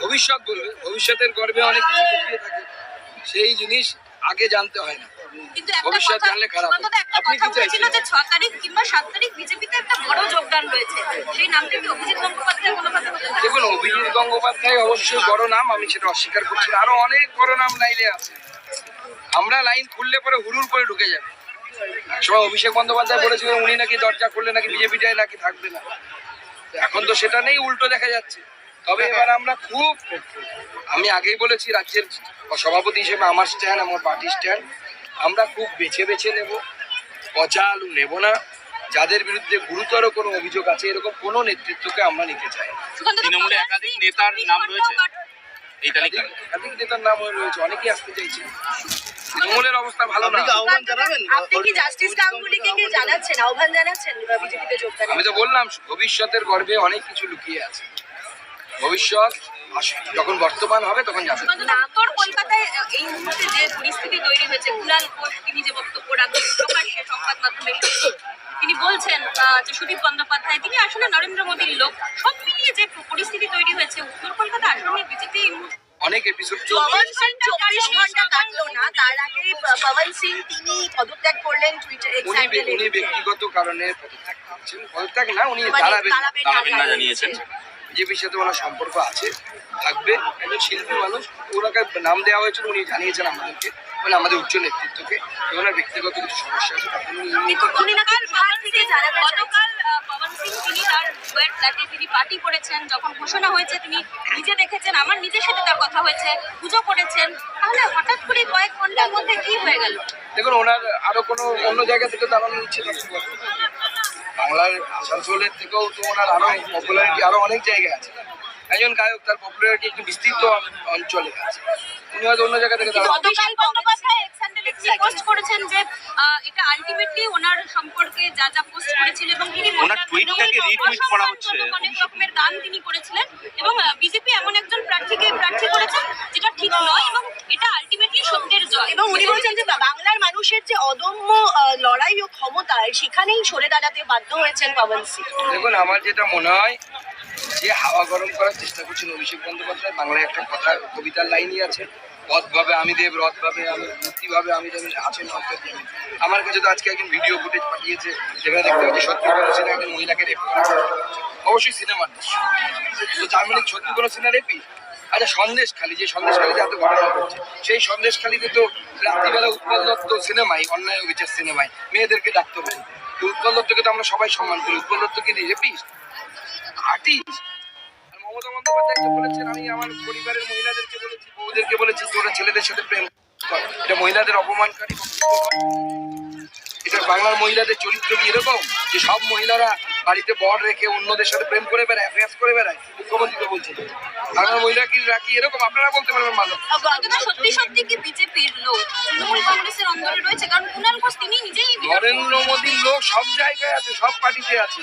ভবিষ্যৎ বলবে ভবিষ্যতের গর্বে অনেক কিছু থাকে। সেই জিনিস আগে জানতে হয় না। কিন্তু একটা কথা জানলে খারাপ একটা কথা বলেছিল যে ছ তারিখ কিংবা সাত তারিখ বিজেপিতে একটা বড় যোগদান রয়েছে। সেই নামটা কি অভিজিৎ গঙ্গোপাধ্যায় কোনোভাবে হতে পারে দেখুন অভিজিৎ গঙ্গোপাধ্যায় অবশ্যই বড় নাম আমি সেটা অস্বীকার করছি না। আরও অনেক বড় নাম লাইনে আছে। আমরা লাইন খুললে পরে হুড়ুর করে ঢুকে যাবে। একসময় অভিষেক বন্দ্যোপাধ্যায় বলেছিলেন উনি নাকি দরজা খুললে নাকি বিজেপিটাই নাকি থাকবে না। এখন তো সেটা নেই উল্টো দেখা যাচ্ছে। তবে এবার আমরা খুব আমি আগেই বলেছি রাজ্যের সভাপতি হিসেবে আমার স্ট্যান্ড আমার পার্টি স্ট্যান্ড আমরা খুব বেছে বেছে নেব। পচা আলু নেব না। যাদের বিরুদ্ধে গুরুতর কোনো অভিযোগ আছে এরকম কোনো নেতৃত্বকে আমরা নিতে চাই তৃণমূলে একাধিক নেতার নাম রয়েছে। এই তালিকায়। একাধিক নেতার নাম হয়ে রয়েছে অনেকেই আসতে চাইছে। তৃণমূলের অবস্থা ভালো না। সুকান্ত দা, আপনি কি জাস্টিস গাঙ্গুলিকে কি জানাচ্ছেন? আহ্বান জানাচ্ছেন বিজেপিতে যোগদানের আমি তো বললাম ভবিষ্যতের গর্বে অনেক কিছু লুকিয়ে আছে। ভবিষ্যৎ যখন বর্তমান হবে তখন যাবে। কলকাতায় এই মুহূর্তে যে পরিস্থিতি তৈরি হয়েছে কুণাল ঘোষ তিনি যে বক্তব্য প্রকাশ্যে সংবাদ মাধ্যমে তিনি বলছেন আহ, যে সুদীপ বন্দ্যোপাধ্যায় তিনি আসলে নরেন্দ্র মোদীর লোক। সব মিলিয়ে যে পরিস্থিতি তৈরি হয়েছে উত্তর কলকাতা আসলে বিজেপি অনেক এপিসোড পবন চব্বিশ ঘণ্টা কাটলো না। তার আগে পবন সিং তিনি পদত্যাগ করলেন টুইটার উনি ব্যক্তিগত কারণে পদত্যাগ করছেন। পদত্যাগ না উনি দাঁড়াবেন দাঁড়াবেন না জানিয়েছেন। বিজেপির সাথে ওনার সম্পর্ক আছে থাকবে। একজন শিল্পী মানুষ ওনাকে নাম দেওয়া হয়েছিল উনি জানিয়েছেন আমাদেরকে মানে আমাদের উচ্চ নেতৃত্বকে ওনার ব্যক্তিগত কিছু সমস্যা আছে তার তিনি ফ্ল্যাটে তিনি পার্টি করেছেন যখন ঘোষণা হয়েছে তিনি নিজে দেখেছেন আমার নিজের সাথে তার কথা হয়েছে পুজো করেছেন। তাহলে হঠাৎ করে কয়েক ঘণ্টার মধ্যে কি হয়ে গেল? দেখুন ওনার আরও কোনো অন্য জায়গা থেকে দাঁড়ানোর ইচ্ছে থাকতে বাংলার আসানসোলের থেকেও তো ওনার আরও পপুলারিটি আরও অনেক জায়গায় আছে। একজন গায়ক তার পপুলারিটি একটু বিস্তৃত অঞ্চলে আছে। উনি হয়তো অন্য জায়গা থেকে গতকাল বন্দ্যোপাধ্যায় এক্স পোস্ট করেছেন যে এটা আলটিমেটলি ওনার সম্পর্কে যা যা পোস্ট করেছিল এবং তিনি ওনার tweetটাকে retweet করা হচ্ছে। অনেক রকমের গান তিনি করেছিলেন এবং বিজেপি এমন একজন প্রার্থীকে প্রার্থী করেছেন যেটা ঠিক নয় এবং এটা আলটিমেটলি সত্যের জয়। এবং উনি বলছেন যে বাংলার মানুষের যে অদম্য লড়াই ও ক্ষমতা সেখানেই সরে দাঁড়াতে বাধ্য হয়েছেন পবন সিং। দেখুন আমার যেটা মনে হয় যে হাওয়া গরম করার চেষ্টা করছেন অভিষেক বন্দ্যোপাধ্যায়, বাংলায় একটা কথা, কবিতার লাইনই আছে রথভাবে আমি দেব, রথভাবে আমি, মূর্তিভাবে আমি যেমন আছেন আমার কাছে তো আজকে একজন ভিডিও ফুটেজ পাঠিয়েছে, যেখানে দেখতে পাচ্ছি সত্যি কোনো সিনে একজন মহিলাকে রেপ অবশ্যই সিনেমার দৃশ্য। তো তার মানে কি সত্যি কোনো সিনে রেপি আচ্ছা সন্দেশ খালি যে সন্দেশ খালিতে এত ঘটনা ঘটছে, সেই সন্দেশ খালিতে তো রাত্রিবেলা উৎপল দত্ত সিনেমায় অন্যায় বিচার সিনেমায় মেয়েদেরকে ডাকতে তো উৎপল দত্তকে তো আমরা সবাই সম্মান করি। উৎপল দত্তকে রেপিস্ট আর্টিস্ট আর মমতা বলেছেন আমি আমার পরিবারের মহিলাদেরকে বলেছি বউদেরকে বলেছি তোরা ছেলেদের সাথে প্রেম কর। এটা মহিলাদের অপমানকারী এটা বাংলার মহিলাদের চরিত্র কি এরকম? যে সব মহিলারা বাড়িতে বর রেখে অন্যদের সাথে প্রেম করে বেড়ায় অ্যাফেয়ার্স করে বেড়ায়? মুখ্যমন্ত্রী তো বলছেন। বাংলার মহিলা কি রাখি এরকম? আপনারা বলতে পারবেন ভালো। সত্যি সত্যি কি বিজেপির লোক? তৃণমূল কংগ্রেসের অন্দরে রয়েছে কারণ কুণাল ঘোষ তিনি নিজেই নরেন্দ্র মোদীর লোক সব জায়গায় আছে সব পার্টিতে আছে।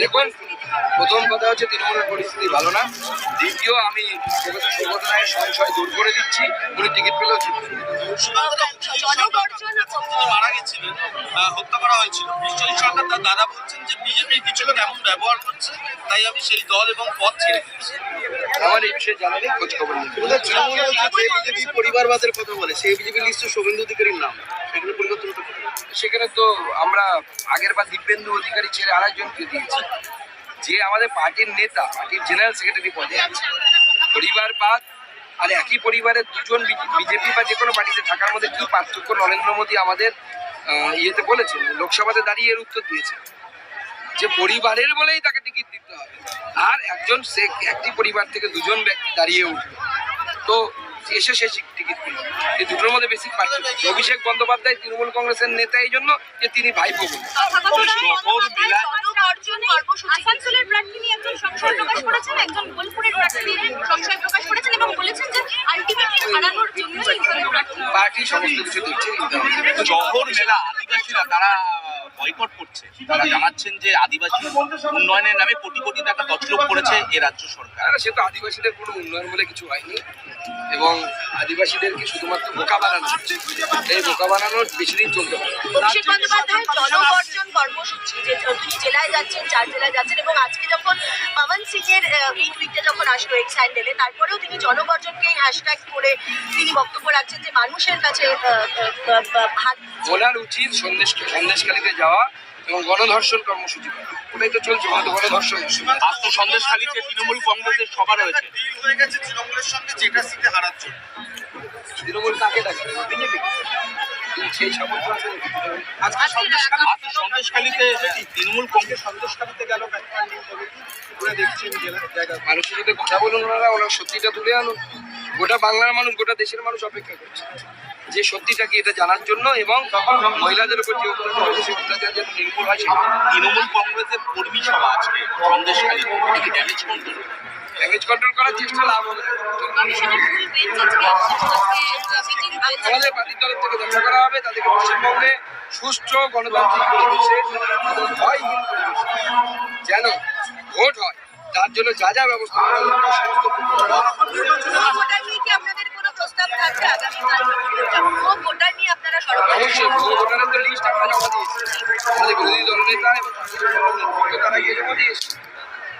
দেখুন প্রথম কথা হচ্ছে তৃণমূলের পরিস্থিতি ভালো না। দ্বিতীয় আমি সৌগত রায়ের সংশয় দূর করে দিচ্ছি। উনি টিকিট পেলেও মারা গেছিলেন হত্যা করা হয়েছিল। বিশ্বজিৎ সরকার তার দাদা বলছেন যে বিজেপির কিছু লোক এমন ব্যবহার করছে তাই আমি সেই দল এবং পথ ছেড়ে দিয়েছি। আমার এই বিষয়ে জানা নেই খোঁজ খবর নেই। তৃণমূল যে বিজেপি পরিবারবাদের কথা বলে সেই বিজেপি লিস্টে শুভেন্দু অধিকারীর নাম। সেখানে পরিবর্তন সেখানে তো আমরা আগের বার দিব্যেন্দু অধিকারী ছেড়ে আরেকজনকে দিয়েছি। যে আমাদের পার্টির নেতা, পার্টির জেনারেল সেক্রেটারি পদে আছে। পরিবার পরিবারবাদ আর একই পরিবারের দুজন বিজেপি বা যে কোনো পার্টিতে থাকার মধ্যে কি পার্থক্য নরেন্দ্র মোদী আমাদের ইয়েতে বলেছেন, লোকসভাতে দাঁড়িয়ে এর উত্তর দিয়েছে যে পরিবারের বলেই তাকে টিকিট দিতে হবে। আর একজন সে একটি পরিবার থেকে দুজন ব্যক্তি দাঁড়িয়ে উঠবে। তো এসে সে টিকিট পেল। এই দুটোর মধ্যে বেশি পার্থক্য অভিষেক বন্দ্যোপাধ্যায় তৃণমূল কংগ্রেসের নেতা এই জন্য যে তিনি ভাইপো বলে শহর মেলা আসানসোলের প্রার্থী নিয়ে একজন সংশয় প্রকাশ করেছেন একজন বোলপুরের প্রার্থী সংশয় প্রকাশ করেছেন এবং বলেছেন যে আলটিমেটলি হারানোর জন্য এই ধরনের প্রার্থী। পার্টি সমস্ত কিছু এইটা শহর মেলা আদিবাসীরা তারা বয়কট করছে। তারা জানাচ্ছেন যে আদিবাসী উন্নয়নের নামে কোটি কোটি টাকা তছরূপ করেছে এ রাজ্য সরকার। সে তো আদিবাসীদের কোনো উন্নয়ন বলে কিছু হয়নি। এবং আদিবাসীদেরকে শুধুমাত্র বোকা বানানো হচ্ছে। এই বোকা বানানোর বেশি দিন চলতে পারে অভিষেক কর্মসূচি যে তিনি জেলায় যাচ্ছেন চার জেলায় যাচ্ছেন এবং আজকে যখন পবন সিং এর এই টুইটটা যখন আসলো এক্স হ্যান্ডেলে তারপরেও তিনি হ্যাশট্যাগ করে তিনি বক্তব্য রাখছেন যে মানুষের কাছে হাত ওনার উচিত সন্দেশ সন্দেশকালীতে যাওয়া এবং গণধর্ষণ কর্মসূচি করা ওটাই তো চলছে গণধর্ষণ আজ তো সন্দেশখালীতে তৃণমূল কংগ্রেসের সভা রয়েছে। হয়ে গেছে তৃণমূলের সঙ্গে যেটা সিটে হারার জন্য। তৃণমূল কাকে ডাকে? বিজেপি। সেই সামর্থ্য আছে। আজকে সন্দেশখালী আজকে সন্দেশখালীতে তৃণমূল কংগ্রেস সন্দেশখালীতে গেল মানুষের সাথে কথা বলুন ওনারা ওনারা সত্যিটা তুলে আনুন গোটা বাংলার মানুষ গোটা দেশের মানুষ অপেক্ষা করছে। যে সত্যিটা কি এটা জানার জন্য এবং মহিলাদের উপর যে অত্যাচার হয়েছে সেই অত্যাচার যেন নির্মূল হয় তৃণমূল কংগ্রেসের কর্মী সভা আজকে কি ড্যামেজ কন্ট্রোল ড্যামেজ কন্ট্রোল করার চেষ্টা লাভ হবে। আমাদের পার্টির তরফ থেকে দেখা করা হবে তাদেরকে পশ্চিমবঙ্গে সুষ্ঠু গণতান্ত্রিক পরিবেশে এবং ভয়হীন পরিবেশে যেন ভোট হয় তার জন্য যা যা ব্যবস্থা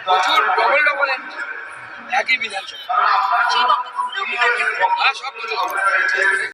প্রচুর ডবল ডবল একই বিধানসভা। সব